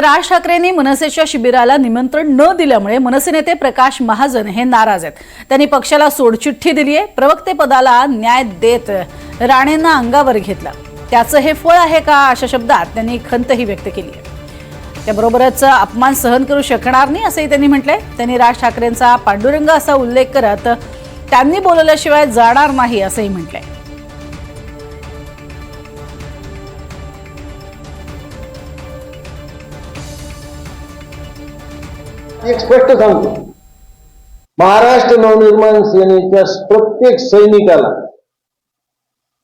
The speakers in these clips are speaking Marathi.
राज ठाकरेंनी मनसेच्या शिबिराला निमंत्रण न दिल्यामुळे मनसे नेते प्रकाश महाजन हे नाराज आहेत. त्यांनी पक्षाला सोडचिठ्ठी दिली आहे. प्रवक्तेपदाला न्याय देत राणेंना अंगावर घेतलं. त्याचं हे फळ आहे का अशा शब्दात त्यांनी खंतही व्यक्त केली आहे. त्याबरोबरच अपमान सहन करू शकणार नाही असंही त्यांनी म्हटलंय. त्यांनी राज ठाकरेंचा पांडुरंग असा उल्लेख करत त्यांनी बोलवल्याशिवाय जाणार नाही असंही म्हटलंय. एक स्पष्ट सांगतो. महाराष्ट्र नवनिर्माण सेनेच्या प्रत्येक सैनिकाला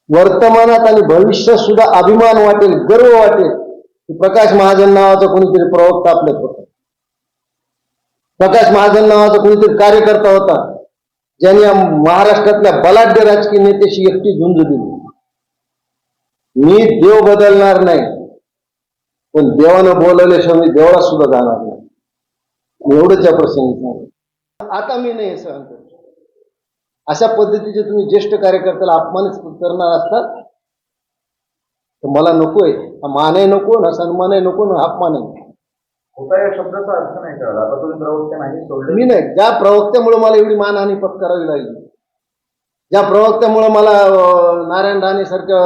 वर्तमानात आणि भविष्यात सुद्धा अभिमान वाटेल गर्व वाटेल की प्रकाश महाजन नावाचा कोणीतरी प्रवक्ता आपल्यात होता. प्रकाश महाजन नावाचा कोणीतरी कार्यकर्ता होता ज्यांनी या महाराष्ट्रातल्या बलाढ्य राजकीय नेत्याशी एकटी झुंज दिली. मी देव बदलणार नाही पण देवानं बोलवल्याशिवाय मी देवळात सुद्धा जाणार नाही. एवढंच या प्रसंगी आता मी नाही सहन करू. अशा पद्धतीचे तुम्ही ज्येष्ठ कार्यकर्त्याला अपमानित करणार असतात तर मला नकोय. हा मानही नको ना सन्मानही नको ना अपमानही नको. होता या शब्दाचा अर्थ नाही कळला. आता तुम्ही प्रवक्ते नाही सोडले मी नाही. ज्या प्रवक्त्यामुळे मला एवढी मानहानी पत्करावी लागली ज्या प्रवक्त्यामुळे मला नारायण राणे सारख्या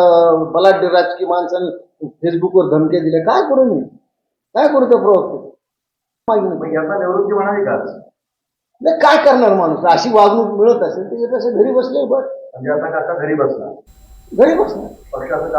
बलाढ्य राजकीय माणसाने फेसबुकवर धमक्या दिल्या काय करू मी? काय करू त्या प्रवक्ते मागणी मग याचा निवृत्ती म्हणाली का? नाही काय करणार माणूस? अशी वागणूक मिळत असेल तर त्याच्या घरी बसले बस म्हणजे आता काका घरी बसला घरी बसणार. पक्षाचं